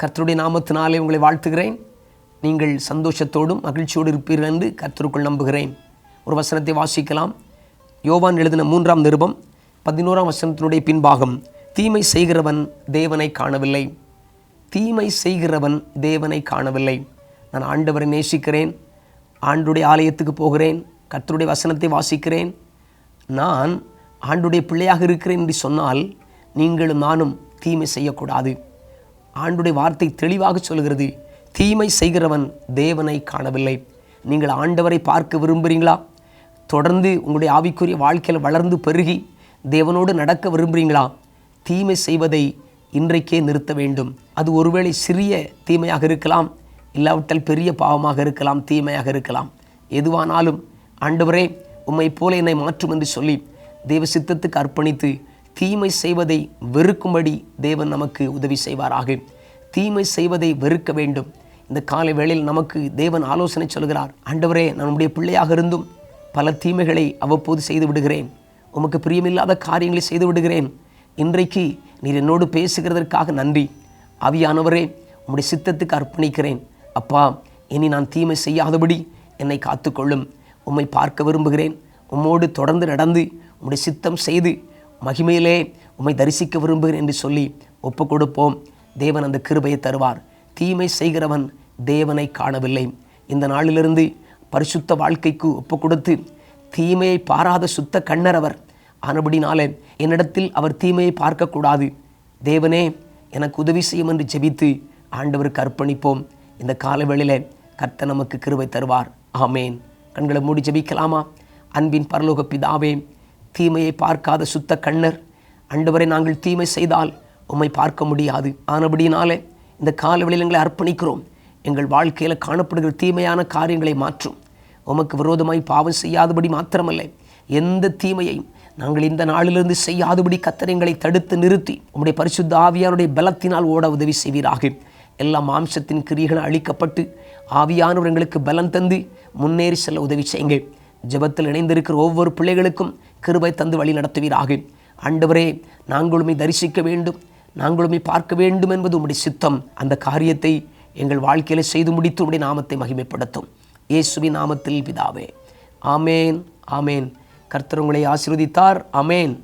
கர்த்தருடைய நாமத்தினாலே உங்களை வாழ்த்துகிறேன். நீங்கள் சந்தோஷத்தோடும் மகிழ்ச்சியோடு இருப்பீர்கள் என்று கர்த்தருக்குள் நம்புகிறேன். ஒரு வசனத்தை வாசிக்கலாம். யோவான் எழுதின மூன்றாம் நிருபம் பதினோராம் வசனத்தினுடைய பின்பாகம் தீமை செய்கிறவன் தேவனை காணவில்லை. தீமை செய்கிறவன் தேவனை காணவில்லை. நான் ஆண்டவரை நேசிக்கிறேன். ஆண்டுடைய ஆலயத்துக்கு போகிறேன். கர்த்தருடைய வசனத்தை வாசிக்கிறேன். நான் ஆண்டுடைய பிள்ளையாக இருக்கிறேன் என்று சொன்னால் நீங்களும் நானும் தீமை செய்யக்கூடாது. ஆண்டுடைய வார்த்தை தெளிவாக சொல்கிறது. தீமை செய்கிறவன் தேவனை காணவில்லை. நீங்கள் ஆண்டவரை பார்க்க விரும்புகிறீங்களா தொடர்ந்து உங்களுடைய ஆவிக்குரிய வாழ்க்கையில் வளர்ந்து பெருகி தேவனோடு நடக்க விரும்புகிறீங்களா தீமை செய்வதை இன்றைக்கே நிறுத்த வேண்டும். அது ஒருவேளை சிறிய தீமையாக இருக்கலாம் இல்லாவிட்டால் பெரிய பாவமாக இருக்கலாம் தீமையாக இருக்கலாம். எதுவானாலும் ஆண்டவரே உம்மை போல என்னை மாற்றும் என்று சொல்லி தேவ சித்தத்துக்கு அர்ப்பணித்து தீமை செய்வதை வெறுக்கும்படி தேவன் நமக்கு உதவி செய்வாராக. தீமை செய்வதை வெறுக்க வேண்டும். இந்த காலை வேளையில் நமக்கு தேவன் ஆலோசனை சொல்கிறார். ஆண்டவரே நான் உம்முடைய பிள்ளையாக இருந்தும் பல தீமைகளை அவ்வப்போது செய்து விடுகிறேன். உமக்கு பிரியமில்லாத காரியங்களை செய்து விடுகிறேன். இன்றைக்கு நீர் என்னோடு பேசுகிறதற்காக நன்றி. ஆவியானவரே உம்முடைய சித்தத்துக்கு அர்ப்பணிக்கிறேன். அப்பா இனி நான் தீமை செய்யாதபடி என்னை காத்துக்கொள்ளும். உம்மை பார்க்க விரும்புகிறேன். உம்மோடு தொடர்ந்து நடந்து உம்முடைய சித்தம் செய்து மகிமையிலே உம்மை தரிசிக்க விரும்புகிறேன் என்று சொல்லி ஒப்பு கொடுப்போம் தேவன் அந்த கிருபையை தருவார். தீமை செய்கிறவன் தேவனை காணவில்லை. இந்த நாளிலிருந்து பரிசுத்த வாழ்க்கைக்கு ஒப்பு கொடுத்து தீமையை பாராத சுத்த கண்ணர் அவர். ஆனபடினாலே என்னிடத்தில் அவர் தீமையை பார்க்கக்கூடாது. தேவனே எனக்கு உதவி செய்யும் என்று ஜெபித்து ஆண்டவருக்கு அர்ப்பணிப்போம். இந்த காலவெளியில் கர்த்த நமக்கு கிருவை தருவார். ஆமேன். கண்களை மூடி ஜெபிக்கலாமா? அன்பின் பரலோக பிதாவே தீமையை பார்க்காத சுத்த கண்ணர். அண்டவரை நாங்கள் தீமை செய்தால் உம்மை பார்க்க முடியாது. ஆனபடினாலே இந்த காலவெளியில் எங்களை அர்ப்பணிக்கிறோம். எங்கள் வாழ்க்கையில் காணப்படுகிற தீமையான காரியங்களை மாற்றும். உமக்கு விரோதமாய் பாவம் செய்யாதபடி மாத்திரமல்ல. எந்த தீமையையும் நாங்கள் இந்த நாளிலிருந்து செய்யாதபடி கத்தரைங்களை தடுத்து நிறுத்தி உம்முடைய பரிசுத்த ஆவியாருடைய பலத்தினால் ஓட உதவி செய்வீராக. எல்லா மாம்சத்தின் கிரியைகளும் அழிக்கப்பட்டு ஆவியானவர் எங்களுக்கு பலம் தந்து முன்னேறி செல்ல உதவி செய்யுங்கள். ஜெபத்தில் இணைந்திருக்கிற ஒவ்வொரு பிள்ளைகளுக்கும் கிருபை தந்து வழி நடத்துவீராக. ஆண்டவரே நாங்களுமே தரிசிக்க வேண்டும். நாங்களுமே பார்க்க வேண்டும் என்பது உம்முடைய சித்தம். அந்த காரியத்தை எங்கள் வாழ்க்கையில செய்து முடித்து உடைய நாமத்தை மகிமைப்படுத்தும். இயேசுவின் நாமத்தில் பிதாவே. ஆமேன் ஆமேன். கர்த்தர் உங்களை ஆசிர்வதித்தார். ஆமேன்.